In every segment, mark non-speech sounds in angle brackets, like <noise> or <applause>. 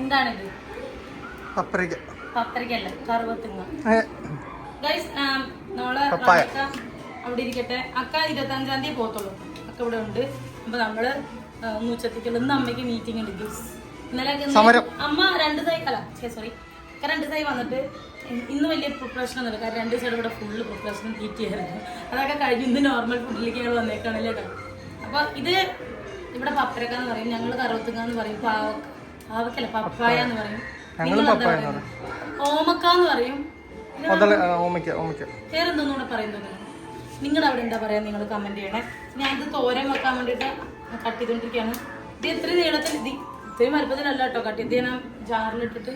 എന്താണിത്? പപ്പരയ്ക്ക പത്തരക്കല്ല കറുവത്തുങ്ങ. ഏ, ഗൈസ് നമ്മളെ. അവിടെ ഇരിക്കട്ടെ. അക്ക ഇരുപത്തി അഞ്ചാം തീയതി പോത്തുള്ളൂ അക്ക ഇവിടെ ഉണ്ട്. അപ്പൊ നമ്മൾ ഒന്ന് ഉച്ചത്തേക്കുള്ള ഇന്ന് അമ്മയ്ക്ക് മീറ്റിംഗ് ഉണ്ട് ഗൈസ് ഇന്നലെ അമ്മ രണ്ട് സൈ അല്ല സോറി അക്ക രണ്ട് സൈ വന്നിട്ട് ഇന്ന് വലിയ പ്രിപ്പറേഷൻ ഒന്നുമില്ല. കാരണം രണ്ട് സൈഡ് ഇവിടെ ഫുള്ള് പ്രിപ്പറേഷൻ തീറ്റിയായിരുന്നു അതൊക്കെ കഴിഞ്ഞ് ഇന്ന് നോർമൽ ഫുഡിലേക്ക് ഞങ്ങൾ വന്നേക്കാണല്ലേ കേട്ടോ അപ്പൊ ഇത് ഇവിടെ പപ്പരക്ക എന്ന് പറയും ഞങ്ങൾ കറുവത്തുങ്ങ എന്ന് പറയും പാവക്ക പാവക്കല്ല പപ്പായ എന്ന് പറയും? ഓമക്ക എന്ന് പറയും. വേറെന്തോന്നും കൂടെ പറയുന്നത്? നിങ്ങളുടെ അവിടെ എന്താ പറയാ നിങ്ങൾ കമന്റ് ചെയ്യണേ? ഞാൻ ഇത് തോരൻ വെക്കാൻ വേണ്ടിട്ട് കട്ട് ചെയ്തോണ്ടിരിക്കുകയാണ് ഇത് ഇത്ര നീളത്തിൽ ഇത് ഇത്രയും വലുപ്പത്തിലല്ല കേട്ടോ കട്ട് ചെയ്ത് ഞാൻ ജാറിലിട്ടിട്ട്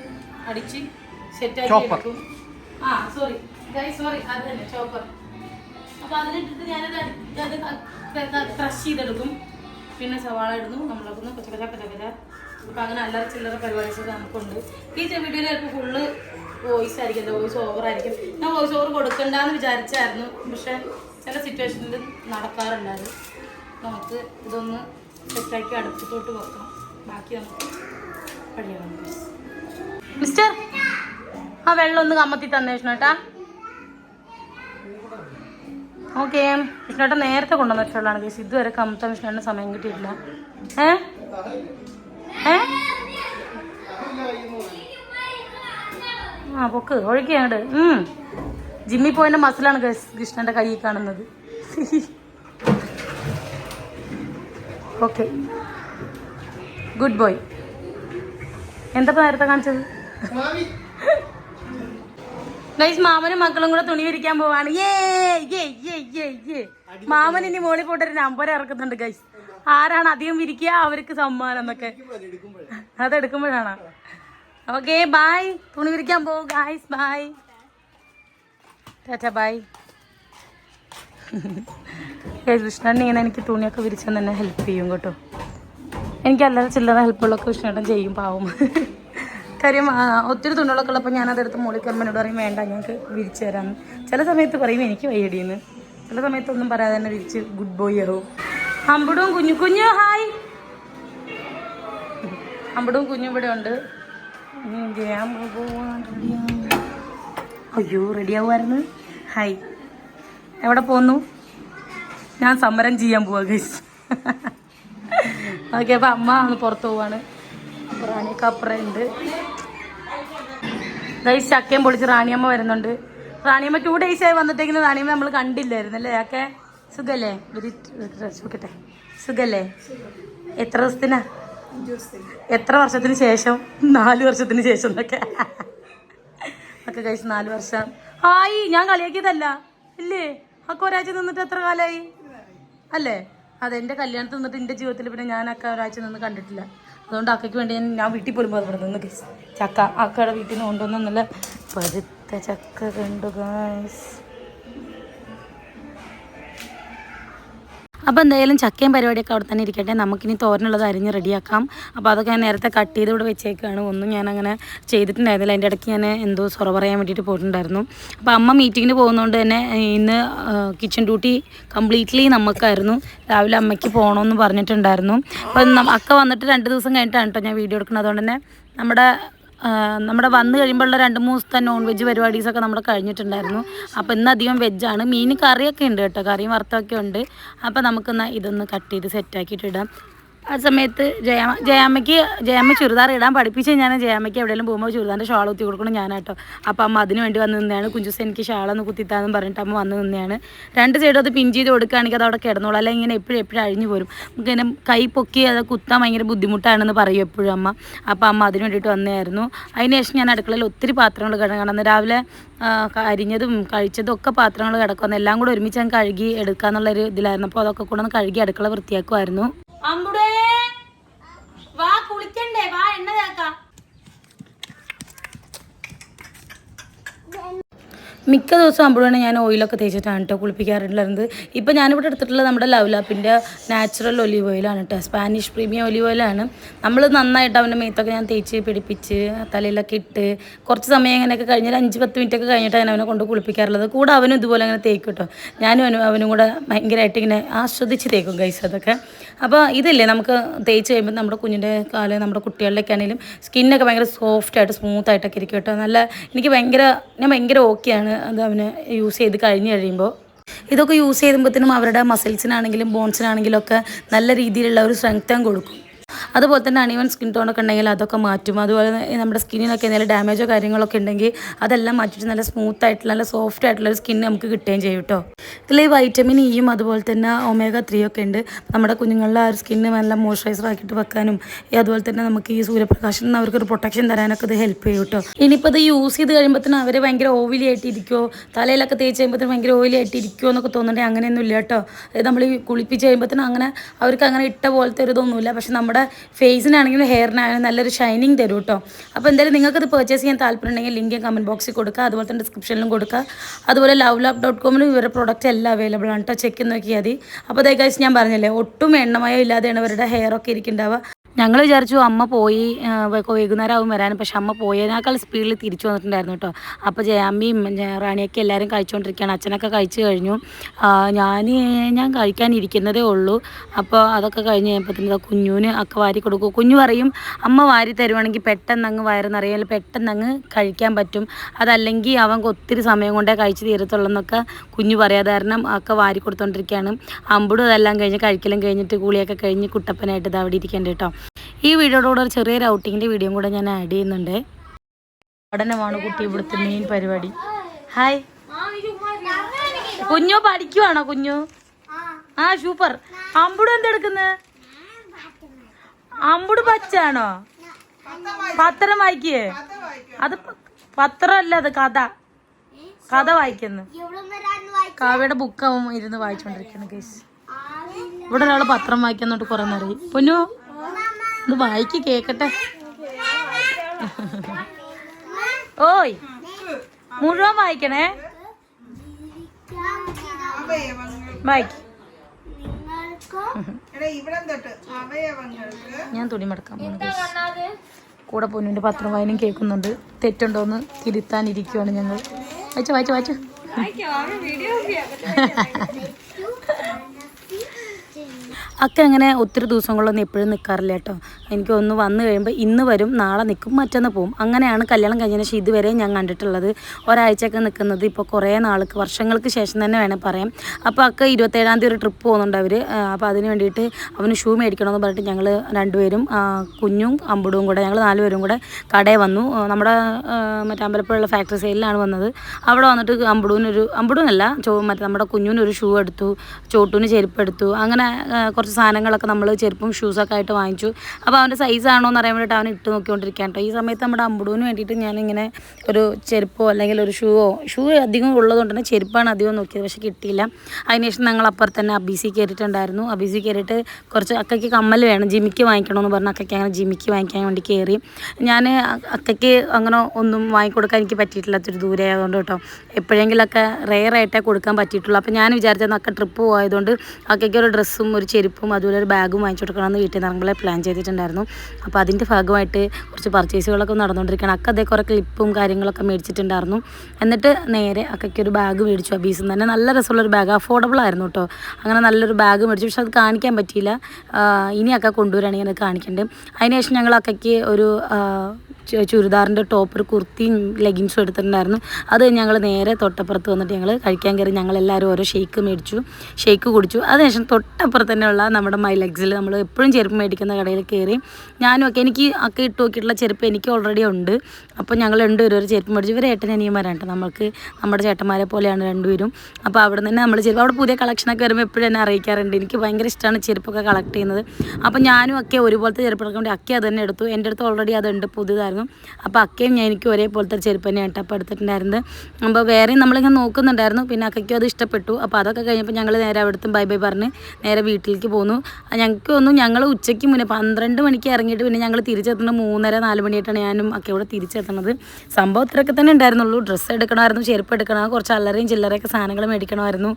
അടിച്ച് സെറ്റ് ആക്കി എടുക്കും. ആ സോറി സോറി അത് തന്നെ ചോപ്പർ അപ്പൊ അതിലിട്ടിട്ട് ഞാനത് അത് ക്രഷ് ചെയ്തെടുക്കും. പിന്നെ സവാള ഇടുന്നു. നമ്മളൊക്കെ പച്ചക്കര പച്ചക്കര അപ്പൊ അങ്ങനെ അല്ലറ ചില്ലറ പരിപാടീസൊക്കെ നമുക്കുണ്ട്. ഈ വീഡിയോയിൽ ചിലപ്പോൾ ഫുള്ള് വോയിസ് ആയിരിക്കും. വോയിസ് ഓവർ ആയിരിക്കും. ഞാൻ വോയിസ് ഓവർ കൊടുക്കണ്ടെന്ന് വിചാരിച്ചായിരുന്നു. പക്ഷെ ചില സിറ്റുവേഷനിൽ നടക്കാറുണ്ടായിരുന്നു. നമുക്ക് ഇതൊന്ന് സെറ്റാക്കി അടുപ്പത്തോട്ട് വെക്കാം ബാക്കി നമുക്ക് പള്ളിയാണ് മിസ്റ്റർ ആ വെള്ളം ഒന്ന് കമ്മത്തി തന്നേഷണം വിഷ്ണുട്ടാ ഓക്കെ വിഷ്ണുട്ട നേരത്തെ കൊണ്ടുവന്ന വെച്ചോളാണ് കേസ്. ഇതുവരെ കമ്മത്താൻ വിഷ്ണുവിന് സമയം കിട്ടിയിട്ടില്ല. ഏ? ഏ? ആ പൊക്ക് ഒഴുകിയാണ്ട് ഉം. ജിമ്മി പോയിന്റെ മസിലാണ് ഗൈസ് കൃഷ്ണന്റെ കൈ കാണുന്നത്. ഓക്കെ. Good boy. എന്താ നേരത്തെ കാണിച്ചത്? ഗൈസ് മാമനും മക്കളും കൂടെ തുണി വിരിക്കാൻ പോവാണ്. ഏ ഏ ഏ ഏ ഏ മാമൻ ഇനി മോളിൽ പോയിട്ട് ഒരു നമ്പർ ഇറക്കുന്നുണ്ട് ഗൈസ് ആരാണ് അധികം വിരിക്കുക? അവർക്ക് സമ്മാനം എന്നൊക്കെ. അതെടുക്കുമ്പോഴാണ് ഓക്കെ ബായ് തുണി വിരിക്കാൻ പോകും guys bye tata bye Krishnan ഇങ്ങനെ എനിക്ക് തുണിയൊക്കെ വിരിച്ചാൽ തന്നെ ഹെൽപ്പ് ചെയ്യും കേട്ടോ. എനിക്ക് അല്ലാതെ ചില്ലറ ഹെൽപ്പുകളൊക്കെ കൃഷ്ണേട്ടൻ ചെയ്യും പാവം. കാര്യം ഒത്തിരി തുണികളൊക്കെ ഉള്ളപ്പോൾ ഞാൻ അതെടുത്ത് മുകളിൽ കയറുമ്പോൾ പറയും വേണ്ട ഞങ്ങൾക്ക് വിരിച്ചു തരാമെന്ന് ചില സമയത്ത് പറയും എനിക്ക് വയ്യടിയെന്ന്. ചില സമയത്തൊന്നും പറയാതെ തന്നെ വിരിച്ച് ഗുഡ് ബോയ് ആവും. അമ്പടും കുഞ്ഞു കുഞ്ഞു ഹായ്. അമ്പടും കുഞ്ഞും ഇവിടെ ഉണ്ട്. അയ്യോ റെഡി ആവുമായിരുന്നു. ഹായ്. എവിടെ പോന്നു? ഞാൻ സമരം ചെയ്യാൻ പോവാ ഗൈസ് ഓക്കെ <laughs> അപ്പൊ അമ്മ ഒന്ന് പുറത്ത് പോവാണ്. അപ്പൊ കപ്രയുണ്ട് ഗൈസ് ചക്കയും പൊളിച്ച് റാണിയമ്മ വരുന്നുണ്ട്. റാണിയമ്മ ടു ഡേയ്സ് ആയി വന്നിട്ടെങ്കിലും റാണിയമ്മ നമ്മൾ കണ്ടില്ലായിരുന്നു അല്ലേ? ഒക്കെ സുഖല്ലേ? നോക്കട്ടെ. സുഖല്ലേ? എത്ര ദിവസത്തിനാ? എത്ര വർഷത്തിന് ശേഷം? നാല് വർഷത്തിന് ശേഷം എന്നൊക്കെ. ഒക്കെ കഴിച്ച് നാല് വർഷം. ആയി ഞാൻ കളിയാക്കിയതല്ല. ഇല്ലേ? ആ ഒരാഴ്ച നിന്നിട്ട് എത്ര കാലമായി അല്ലേ? അതെ എന്റെ കല്യാണത്തിൽ നിന്നിട്ട് എന്റെ ജീവിതത്തിൽ പിന്നെ ഞാൻ ഒരാഴ്ച നിന്ന് കണ്ടിട്ടില്ല. അതുകൊണ്ട് അക്കയ്ക്ക് വേണ്ടി ഞാൻ ഞാൻ വീട്ടിൽ പോലും ഇവിടെ നിന്ന് ചക്ക അക്കയുടെ വീട്ടിൽ നിന്ന് കൊണ്ടുവന്ന നല്ല പഴുത്ത ചക്ക കണ്ടു ഗായ്സ് അപ്പോൾ എന്തായാലും ചക്കയും പരിപാടിയൊക്കെ അവിടെ തന്നെ ഇരിക്കട്ടെ. നമുക്കിനി തോരനുള്ളത് അരിഞ്ഞ് റെഡിയാക്കാം. അപ്പോൾ അതൊക്കെ ഞാൻ നേരത്തെ കട്ട് ചെയ്ത് ഇവിടെ വെച്ചേക്കാണ്. ഒന്നും ഞാൻ അങ്ങനെ ചെയ്തിട്ടുണ്ടായിരുന്നില്ല. അതിന്റെ ഇടയ്ക്ക് ഞാൻ എന്തോ സൊറ പറയാൻ വേണ്ടിയിട്ട് പോയിട്ടുണ്ടായിരുന്നു. അപ്പോൾ അമ്മ മീറ്റിങ്ങിന് പോകുന്നതുകൊണ്ട് തന്നെ ഇന്ന് കിച്ചൺ ഡ്യൂട്ടി കംപ്ലീറ്റ്ലി നമുക്കായിരുന്നു രാവിലെ അമ്മയ്ക്ക് പോകണമെന്ന് പറഞ്ഞിട്ടുണ്ടായിരുന്നു. അപ്പോൾ അക്ക വന്നിട്ട് രണ്ട് ദിവസം കഴിഞ്ഞിട്ടാണ് കേട്ടോ ഞാൻ വീഡിയോ എടുക്കുന്നത്. അതുകൊണ്ട് തന്നെ നമ്മുടെ നമ്മുടെ വന്നു കഴിയുമ്പോഴുള്ള രണ്ട് മൂന്ന് ദിവസത്തെ നോൺ വെജ് പരിപാടീസൊക്കെ നമ്മൾ കഴിഞ്ഞിട്ടുണ്ടായിരുന്നു. അപ്പോൾ ഇന്ന് അധികം വെജാണ് മീൻ കറിയൊക്കെ ഉണ്ട് കേട്ടോ. കറിയും വറുത്തൊക്കെ ഉണ്ട്. അപ്പോൾ നമുക്കിന്ന് ഇതൊന്ന് കട്ട് ചെയ്ത് സെറ്റാക്കിയിട്ട് ഇടാം. ആ സമയത്ത് ജയാമ ജയാമ്മയ്ക്ക് ജയാമ്മ ചുരിദാർ ഇടാൻ പഠിപ്പിച്ച് ഞാൻ ജയാമ്മയ്ക്ക് എവിടെയെങ്കിലും പോകുമ്പോൾ ചുരിദാറിന്റെ ഷാൾ കുത്തി കൊടുക്കണം ഞാൻ കേട്ടോ അപ്പോൾ അമ്മ അതിന് വേണ്ടി വന്ന് നിന്നെയാണ് കുഞ്ചുസ് എനിക്ക് ഷാളൊന്ന് കുത്തിത്താന്ന് പറഞ്ഞിട്ട് അമ്മ വന്ന് നിന്നെയാണ് രണ്ട് സൈഡും അത് പിൻ ചെയ്ത് കൊടുക്കുകയാണെങ്കിൽ അത് അവിടെ കിടന്നോളൂ. അല്ലെങ്കിൽ ഇങ്ങനെ എപ്പോഴും എപ്പോഴും അഴിഞ്ഞു പോരും. നമുക്ക് ഇങ്ങനെ കൈ പൊക്കി അത് കുത്താൻ ഭയങ്കര ബുദ്ധിമുട്ടാണെന്ന് പറയും എപ്പോഴും അമ്മ. അപ്പോൾ അമ്മ അതിന് വേണ്ടിയിട്ട് വന്നതായിരുന്നു. അതിന് ശേഷം ഞാൻ അടുക്കളയിൽ ഒത്തിരി പാത്രങ്ങൾ കിടക്കണം രാവിലെ അരിഞ്ഞതും കഴിച്ചതും ഒക്കെ പാത്രങ്ങൾ കിടക്കുന്നു എല്ലാം കൂടെ ഒരുമിച്ച് ഞാൻ കഴുകി എടുക്കാന്നുള്ളൊരു ഇതിലായിരുന്നു. അപ്പോൾ അതൊക്കെ കൂടെ ഒന്ന് കഴുകി അടുക്കള വൃത്തിയാക്കുമായിരുന്നു. വാ കുളിക്കണ്ടേ വാ എണ്ണ മിക്ക ദിവസം ആകുമ്പോഴാണ് ഞാൻ ഓയിലൊക്കെ തേച്ചിട്ടാണ് കേട്ടോ കുളിപ്പിക്കാറുള്ളത്. ഇപ്പോൾ ഞാനിവിടെ എടുത്തിട്ടുള്ളത് നമ്മുടെ ലവ്ലാപ്പിന്റെ നാച്ചുറൽ ഒലീവ് ഓയിലാണ് കേട്ടോ സ്പാനിഷ് പ്രീമിയം ഒലീവ് ഓയിലാണ് നമ്മൾ നന്നായിട്ട് അവന്റെ മേത്തൊക്കെ ഞാൻ തേച്ച് പിടിപ്പിച്ച് തലയിലൊക്കെ ഇട്ട് കുറച്ച് സമയം ഇങ്ങനെയൊക്കെ കഴിഞ്ഞ് ഒരു അഞ്ച് പത്ത് മിനിറ്റ് ഒക്കെ കഴിഞ്ഞിട്ട് ഞാൻ അവനെ കൊണ്ട് കുളിപ്പിക്കാറുള്ളത്. കൂടെ അവനും ഇതുപോലെ അങ്ങനെ തേക്കും കേട്ടോ ഞാനും അവനും അവനും കൂടെ ഭയങ്കരമായിട്ട് ഇങ്ങനെ ആസ്വദിച്ച് തേക്കും ഗൈസ് അതൊക്കെ. അപ്പോൾ ഇതല്ലേ നമുക്ക് തേച്ച് കഴിയുമ്പോൾ നമ്മുടെ കുഞ്ഞിന്റെ കാൽ നമ്മുടെ കുട്ടികളുടെയൊക്കെ ആണെങ്കിലും സ്കിന്നൊക്കെ ഭയങ്കര സോഫ്റ്റായിട്ട് സ്മൂത്തായിട്ടൊക്കെ ഇരിക്കും കേട്ടോ നല്ല എനിക്ക് ഭയങ്കര ഞാൻ ഭയങ്കര ഓക്കെയാണ് അത് അവന് യൂസ് ചെയ്ത് കഴിഞ്ഞ് കഴിയുമ്പോൾ ഇതൊക്കെ യൂസ് ചെയ്യുമ്പോഴത്തേനും അവരുടെ മസിൽസിനാണെങ്കിലും ബോൺസിനാണെങ്കിലും ഒക്കെ നല്ല രീതിയിലുള്ള ഒരു സ്ട്രെങ്ത്തും കൊടുക്കും. അതുപോലെ തന്നെ അണിവൻ സ്കിൻ ടോണൊക്കെ ഉണ്ടെങ്കിൽ അതൊക്കെ മാറ്റും. അതുപോലെ നമ്മുടെ സ്കിന്നിനൊക്കെ എന്തെങ്കിലും ഡാമേജോ കാര്യങ്ങളൊക്കെ ഉണ്ടെങ്കിൽ അതെല്ലാം മാറ്റിയിട്ട് നല്ല സ്മൂത്ത് ആയിട്ടുള്ള നല്ല സോഫ്റ്റ് ആയിട്ടുള്ള ഒരു സ്കിൻ നമുക്ക് കിട്ടുകയും ചെയ്യും കേട്ടോ. ഇതിൽ വൈറ്റമിൻ ഇയും അതുപോലെ തന്നെ ഒമേഗ ത്രീ ഒക്കെ ഉണ്ട്. നമ്മുടെ കുഞ്ഞുങ്ങളുടെ ആ ഒരു സ്കിന്ന് നല്ല മോയ്സ്ചറൈസർ ആക്കിയിട്ട് വെക്കാനും അതുപോലെ തന്നെ നമുക്ക് ഈ സൂര്യപ്രകാശം നിന്ന് അവർക്ക് ഒരു പ്രൊട്ടക്ഷൻ തരാനൊക്കെ ഇത് ഹെൽപ്പ് ചെയ്യും കേട്ടോ. ഇനിയിപ്പോൾ ഇത് യൂസ് ചെയ്ത് കഴിയുമ്പോഴത്തേനും അവർ ഭയങ്കര ഓയിലി ആയിട്ടിരിക്കുമോ തലയിലൊക്കെ തേച്ച് കഴിയുമ്പോഴത്തേനും ഭയങ്കര ഓയിലി ആയിട്ട് ഇരിക്കുമോ എന്നൊക്കെ തോന്നുന്നുണ്ടെങ്കിൽ അങ്ങനെയൊന്നും ഇല്ല കേട്ടോ നമ്മൾ കുളിപ്പിച്ച് കഴിയുമ്പോഴത്തേനും അങ്ങനെ അവർക്ക് അങ്ങനെ ഇട്ട പോലത്തെ ഒരു ഇതൊന്നുമില്ല. പക്ഷെ നമ്മുടെ ഫേസിനാണെങ്കിലും ഹെയറിനാണെങ്കിലും നല്ലൊരു ഷൈനിങ് തരും കേട്ടോ അപ്പോൾ എന്തായാലും നിങ്ങൾക്കത് പർച്ചേസ് ചെയ്യാൻ താല്പര്യം ഉണ്ടെങ്കിൽ ലിങ്ക് കമന്റ് ബോക്സിൽ കൊടുക്കുക അതുപോലെ തന്നെ ഡിസ്ക്രിപ്ഷനിലും കൊടുക്കുക അതുപോലെ ലവ് ലാബ് ഡോട്ട് കോമിലും ഇവരുടെ പ്രോഡക്റ്റ് എല്ലാം അവൈലബിൾ ആണ് കേട്ടോ ചെക്ക് നോക്കിയാൽ മതി. അപ്പോൾ അതേ ഞാൻ പറഞ്ഞല്ലേ ഒട്ടും എണ്ണമയോ ഇല്ലാതെയാണ് ഇവരുടെ ഹെയർ ഒക്കെ ഇരിക്കുന്നുണ്ടാവുക. ഞങ്ങൾ വിചാരിച്ചു അമ്മ പോയി ആ, വൈകുന്നേരം ആവും വരാൻ പക്ഷെ അമ്മ പോയതിനേക്കാൾ സ്പീഡിൽ തിരിച്ചു വന്നിട്ടുണ്ടായിരുന്നു കേട്ടോ അപ്പോൾ ജയാമ്മയും റാണിയൊക്കെ എല്ലാവരും കഴിച്ചുകൊണ്ടിരിക്കുകയാണ് അച്ഛനൊക്കെ കഴിച്ചു കഴിഞ്ഞു. ഞാൻ ഞാൻ കഴിക്കാനിരിക്കുന്നതേ ഉള്ളൂ. അപ്പോൾ അതൊക്കെ കഴിഞ്ഞ് കഴിയുമ്പോഴത്തേന് കുഞ്ഞുവിന് ഒക്കെ വാരി കൊടുക്കും. കുഞ്ഞു പറയും അമ്മ വാരി തരുവാണെങ്കിൽ പെട്ടെന്ന് അങ്ങ് വയറ് പെട്ടെന്ന് അങ്ങ് കഴിക്കാൻ പറ്റും. അതല്ലെങ്കിൽ അവൻ ഒത്തിരി സമയം കൊണ്ടേ കഴിച്ച് തീരത്തുള്ളൂ എന്നൊക്കെ കുഞ്ഞു പറയാതെ കാരണം ഒക്കെ വാരി കൊടുത്തോണ്ടിരിക്കുകയാണ് അമ്പടും അതെല്ലാം കഴിഞ്ഞ് കഴിക്കലും കഴിഞ്ഞിട്ട് കൂളിയൊക്കെ കഴിഞ്ഞ് കുട്ടപ്പനായിട്ട് ഇത് അവിടെ ഇരിക്കേണ്ട കേട്ടോ ഈ വീഡിയോടുകൂടെ ഒരു ചെറിയ ഔട്ടിങ്ങിന്റെ വീഡിയോയും കൂടെ ഞാൻ ആഡ് ചെയ്യുന്നുണ്ട്. പഠനമാണ് കുട്ടി ഇവിടുത്തെ മെയിൻ പരിപാടി. ഹായ് കുഞ്ഞു പഠിക്കുവാണോ കുഞ്ഞു? ആ സൂപ്പർ അമ്പുട് എന്തെടുക്കുന്നത് അമ്പുട് പച്ചാണോ? പത്രം വായിക്കേ അത് പത്രമല്ല അത് കഥ. കഥ വായിക്കുന്നു. കാവ്യയുടെ ബുക്ക് ഇരുന്ന് വായിച്ചോണ്ടിരിക്കുന്നു കേസ് ഇവിടെ ഒരാൾ പത്രം വായിക്കുന്നോണ്ട് കുറെ നേരം പൊന്നു? ഇത് വായിക്ക് കേക്കട്ടെ. ഓയ് മുഴുവൻ വായിക്കണേ. വായിക്ക്. ഞാൻ തുണി മടക്കാൻ പോകുന്നു. കൂടെ പൊന്നിന്റെ പത്രം വായനയും കേൾക്കുന്നുണ്ട്. തെറ്റുണ്ടോന്ന് തിരുത്താനിരിക്കുവാണ് ഞങ്ങൾ. വായിച്ചു വായിച്ചു വായിച്ചു. അക്ക അങ്ങനെ ഒത്തിരി ദിവസങ്ങളൊന്നും എപ്പോഴും നിൽക്കാറില്ല കേട്ടോ. എനിക്ക് ഒന്ന് വന്നു കഴിയുമ്പോൾ ഇന്ന് വരും നാളെ നിൽക്കും മറ്റന്ന് പോവും. അങ്ങനെയാണ് കല്യാണം കഴിഞ്ഞതിന് ശേഷം ഇതുവരെ ഞാൻ കണ്ടിട്ടുള്ളത്. ഒരാഴ്ചയൊക്കെ നിൽക്കുന്നത് ഇപ്പോൾ കുറേ നാൾക്ക് വർഷങ്ങൾക്ക് ശേഷം തന്നെ വേണേൽ പറയാം. അപ്പോൾ അക്ക ഇരുപത്തേഴാം തീയതി ഒരു ട്രിപ്പ് പോകുന്നുണ്ട് അവർ അപ്പോൾ അതിന് വേണ്ടിയിട്ട് അവന് ഷൂ മേടിക്കണമെന്ന് പറഞ്ഞിട്ട് ഞങ്ങൾ രണ്ടുപേരും കുഞ്ഞും അമ്പുടും കൂടെ ഞങ്ങൾ നാലുപേരും കൂടെ കടയിൽ വന്നു. നമ്മുടെ മറ്റേ അമ്പലപ്പുഴയുള്ള ഫാക്ടറി സെയിലാണ് വന്നത്. അവിടെ വന്നിട്ട് അമ്പുടൂനൊരു അമ്പുടൂനല്ല ചോ മറ്റേ നമ്മുടെ കുഞ്ഞിനൊരു ഷൂ എടുത്തു ചോട്ടൂന് ചെരുപ്പ് എടുത്തു അങ്ങനെ കുറച്ച് സാധനങ്ങളൊക്കെ നമ്മൾ ചെരുപ്പും ഷൂസൊക്കെ ആയിട്ട് വാങ്ങിച്ചു. അപ്പോൾ അവന്റെ സൈസ് ആണോ എന്ന് അറിയാൻ വേണ്ടിയിട്ട് അവൻ ഇട്ട് നോക്കിക്കൊണ്ടിരിക്കാൻ കേട്ടോ. ഈ സമയത്ത് നമ്മുടെ അമ്പുടുവിന് വേണ്ടിയിട്ട് ഞാനിങ്ങനെ ഒരു ചെരുപ്പോ അല്ലെങ്കിൽ ഒരു ഷൂവോ ഷൂ അധികം ഉള്ളതുകൊണ്ട് തന്നെ ചെരുപ്പാണ് അധികം നോക്കിയത്. പക്ഷേ കിട്ടിയില്ല. അതിനുശേഷം ഞങ്ങൾ അപ്പുറത്ത് തന്നെ അബീസി കയറിയിട്ടുണ്ടായിരുന്നു. അബീസി കയറിയിട്ട് കുറച്ച് അക്കയ്ക്ക് കമ്മൽ വേണം. ജിമിക്ക് വാങ്ങിക്കണമെന്ന് പറഞ്ഞ അക്കയ്ക്ക് അങ്ങനെ ജിമിക്ക് വാങ്ങിക്കാൻ വേണ്ടി കയറി. ഞാൻ അക്കയ്ക്ക് അങ്ങനെ ഒന്നും വാങ്ങിക്കൊടുക്കാൻ എനിക്ക് പറ്റിയിട്ടില്ലാത്തൊരു ദൂരെ ആയതുകൊണ്ട് കേട്ടോ. എപ്പോഴെങ്കിലൊക്കെ റെയറായിട്ടേ കൊടുക്കാൻ പറ്റിയിട്ടുള്ളൂ. അപ്പോൾ ഞാൻ വിചാരിച്ചത് അക്ക ട്രിപ്പ് പോയതുകൊണ്ട് അക്കയ്ക്ക് ഒരു ഡ്രസ്സും ഒരു ചെരുപ്പും അതുപോലെ ഒരു ബാഗും വാങ്ങിച്ചു കൊടുക്കണമെന്ന് വീട്ടിൽ നിന്ന് നമ്മളെ പ്ലാൻ ചെയ്തിട്ടുണ്ടായിരുന്നു. അപ്പോൾ അതിന്റെ ഭാഗമായിട്ട് കുറച്ച് പർച്ചേസുകളൊക്കെ നടന്നുകൊണ്ടിരിക്കുകയാണ്. അക്ക അതേ കുറേ ക്ലിപ്പും കാര്യങ്ങളൊക്കെ മേടിച്ചിട്ടുണ്ടായിരുന്നു. എന്നിട്ട് നേരെ അക്കയ്ക്ക് ഒരു ബാഗ് മേടിച്ചു അബീസിൽ നിന്ന് തന്നെ. നല്ല രസമുള്ളൊരു ബാഗ് അഫോർഡബിൾ ആയിരുന്നു കേട്ടോ. അങ്ങനെ നല്ലൊരു ബാഗ് മേടിച്ചു. പക്ഷെ അത് കാണിക്കാൻ പറ്റിയില്ല. ഇനി അക്ക കൊണ്ടുവരാണെങ്കിൽ അത് കാണിക്കേണ്ടത് അതിനുശേഷം ഞങ്ങൾ അക്കയ്ക്ക് ഒരു ചുരിദാറിന്റെ ടോപ്പ് ഒരു കുർത്തിയും ലെഗിൻസും എടുത്തിട്ടുണ്ടായിരുന്നു. അത് ഞങ്ങൾ നേരെ തൊട്ടപ്പുറത്ത് വന്നിട്ട് ഞങ്ങൾ കഴിക്കാൻ കയറി ഞങ്ങളെല്ലാവരും ഓരോ ഷേക്ക് മേടിച്ചു. ഷേക്ക് കുടിച്ചു. അതിനുശേഷം തൊട്ടപ്പുറത്ത് തന്നെയുള്ള നമ്മുടെ മൈ ലെഗ്സിൽ നമ്മൾ എപ്പോഴും ചെരുപ്പ് മേടിക്കുന്ന കടയിൽ കയറി ഞാനും ഒക്കെ എനിക്ക് ഒക്കെ ഇട്ട് നോക്കിയിട്ടുള്ള ചെരുപ്പ് എനിക്ക് ഓൾറെഡി ഉണ്ട്. അപ്പോൾ ഞങ്ങൾ രണ്ടുപേരും ഒരു ചെരുപ്പ് മേടിച്ചു ഇവർ ഏട്ടൻ അനിയന്മാരാണ് കേട്ടോ. നമുക്ക് നമ്മുടെ ചേട്ടന്മാരെ പോലെയാണ് രണ്ടുപേരും. അപ്പോൾ അവിടെ നിന്ന് നമ്മൾ ചെരുപ്പ് അവിടെ പുതിയ കളക്ഷനൊക്കെ വരുമ്പോൾ എപ്പോഴും എന്നെ അറിയിക്കാറുണ്ട്. എനിക്ക് ഭയങ്കര ഇഷ്ടമാണ് ചെരുപ്പൊക്കെ കളക്ട് ചെയ്യുന്നത്. അപ്പോൾ ഞാനും ഒക്കെ ഒരുപോലത്തെ ചെരുപ്പ് എടുക്കാൻ വേണ്ടി അക്കി അത് തന്നെ എടുത്തു. എന്റെ അടുത്ത് ഓൾറെഡി അതുണ്ട് പുതിയതായിരുന്നു. അപ്പോൾ അക്കയും ഞാൻ എനിക്ക് ഒരേപോലത്തെ ചെരുപ്പ് തന്നെ കേട്ടോ അപ്പോൾ എടുത്തിട്ടുണ്ടായിരുന്നത്. അപ്പോൾ വേറെയും നമ്മളിങ്ങനെ നോക്കുന്നുണ്ടായിരുന്നു. പിന്നെ അക്കയ്ക്കും അത് ഇഷ്ടപ്പെട്ടു. അപ്പോൾ അതൊക്കെ കഴിഞ്ഞപ്പോൾ ഞങ്ങൾ നേരെ അവിടുത്തെ ബൈ ബൈ പറഞ്ഞ് നേരെ വീട്ടിലേക്ക് പോന്നു. ഞങ്ങൾക്ക് ഒന്നും ഞങ്ങൾ ഉച്ചയ്ക്ക് മുന്നേ പന്ത്രണ്ട് മണിക്ക് ഇറങ്ങിയിട്ട് പിന്നെ ഞങ്ങൾ തിരിച്ചെത്തുന്നത് മൂന്നര നാല് മണിയായിട്ടാണ് ഞാനും ഒക്കെ ഇവിടെ തിരിച്ചെത്തുന്നത് സംഭവം ഇത്രയൊക്കെ തന്നെ ഉണ്ടായിരുന്നുള്ളൂ. ഡ്രസ്സ് എടുക്കണമായിരുന്നു ചെരുപ്പ് എടുക്കണം കുറച്ച് അല്ലറയും ചില്ലറയൊക്കെ സാധനങ്ങൾ മേടിക്കണമായിരുന്നു.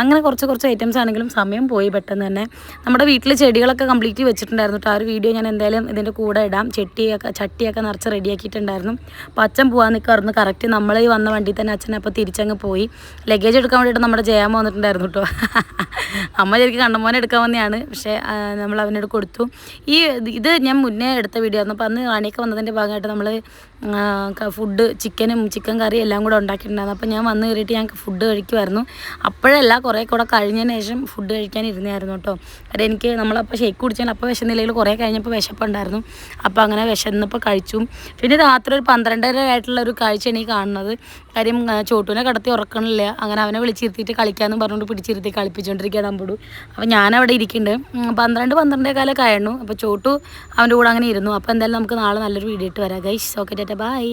അങ്ങനെ കുറച്ച് കുറച്ച് ഐറ്റംസ് ആണെങ്കിലും സമയം പോയി പെട്ടെന്ന് തന്നെ. നമ്മുടെ വീട്ടിൽ ചെടികളൊക്കെ കംപ്ലീറ്റ് വെച്ചിട്ടുണ്ടായിരുന്നു കേട്ടോ ആ ഒരു വീഡിയോ ഞാൻ എന്തായാലും ഇതിന്റെ കൂടെ ഇടാം. ചെട്ടിയൊക്കെ ചട്ടിയൊക്കെ നിറച്ച് റെഡിയാക്കിയിട്ടുണ്ടായിരുന്നു അപ്പോൾ അച്ഛൻ പോകാൻ നിൽക്കുമായിരുന്നു കറക്റ്റ് നമ്മൾ ഈ വന്ന വണ്ടി തന്നെ അച്ഛൻ അപ്പോൾ തിരിച്ചങ്ങ് പോയി. ലഗേജ് എടുക്കാൻ വേണ്ടിയിട്ട് നമ്മുടെ ജയാമ വന്നിട്ടുണ്ടായിരുന്നു കേട്ടോ <laughs> അമ്മ ശരിക്കും കണ്ണമോനെ എടുക്കാൻ വന്നതാണ്. പക്ഷേ നമ്മൾ അവനോട് കൊടുത്തു. ഈ ഇത് ഞാൻ മുന്നേ എടുത്ത വീഡിയോ ആയിരുന്നു. അപ്പോൾ അന്ന് റാണിയൊക്കെ വന്നതിന്റെ ഭാഗമായിട്ട് നമ്മൾ ഫുഡ് ചിക്കനും ചിക്കൻ കറി എല്ലാം കൂടെ ഉണ്ടാക്കിയിട്ടുണ്ടായിരുന്നു. അപ്പോൾ ഞാൻ വന്ന് കയറിയിട്ട് ഞങ്ങൾക്ക് ഫുഡ് കഴിക്കുമായിരുന്നു അപ്പോഴല്ല കുറേ കൂടെ കഴിഞ്ഞതിന് ശേഷം ഫുഡ് കഴിക്കാൻ ഇരുന്നായിരുന്നു കേട്ടോ. അത് എനിക്ക് നമ്മളപ്പോൾ ഷേക്ക് കുടിച്ചാൽ അപ്പോൾ വിശന്നില്ലെങ്കിൽ കുറേ കഴിഞ്ഞപ്പോൾ വിശപ്പുണ്ടായിരുന്നു അപ്പോൾ അങ്ങനെ വിശന്നപ്പോൾ കഴിച്ചു. പിന്നെ രാത്രി ഒരു പന്ത്രണ്ടര ആയിട്ടുള്ള ഒരു കാഴ്ചയാണ് ഈ കാണുന്നത്. കാര്യം ചോട്ടൂനെ കിടത്തി ഉറക്കണില്ല. അങ്ങനെ അവനെ വിളിച്ചിരുത്തിയിട്ട് കളിക്കാമെന്ന് പറഞ്ഞുകൊണ്ട് പിടിച്ചിരുത്തി കളിപ്പിച്ചുകൊണ്ടിരിക്കുകയാണ് അമ്പടു. അപ്പോൾ ഞാനവിടെ ഇരിക്കുന്നുണ്ട്. പന്ത്രണ്ട് പന്ത്രണ്ടേ കാലം ആയിരുന്നു. അപ്പോൾ ചോട്ടു അവന്റെ കൂടെ അങ്ങനെ ഇരുന്നു. അപ്പോൾ എന്തായാലും നമുക്ക് നാളെ നല്ലൊരു വീഡിയോ ഇട്ട് വരാം. Guys okay Tata by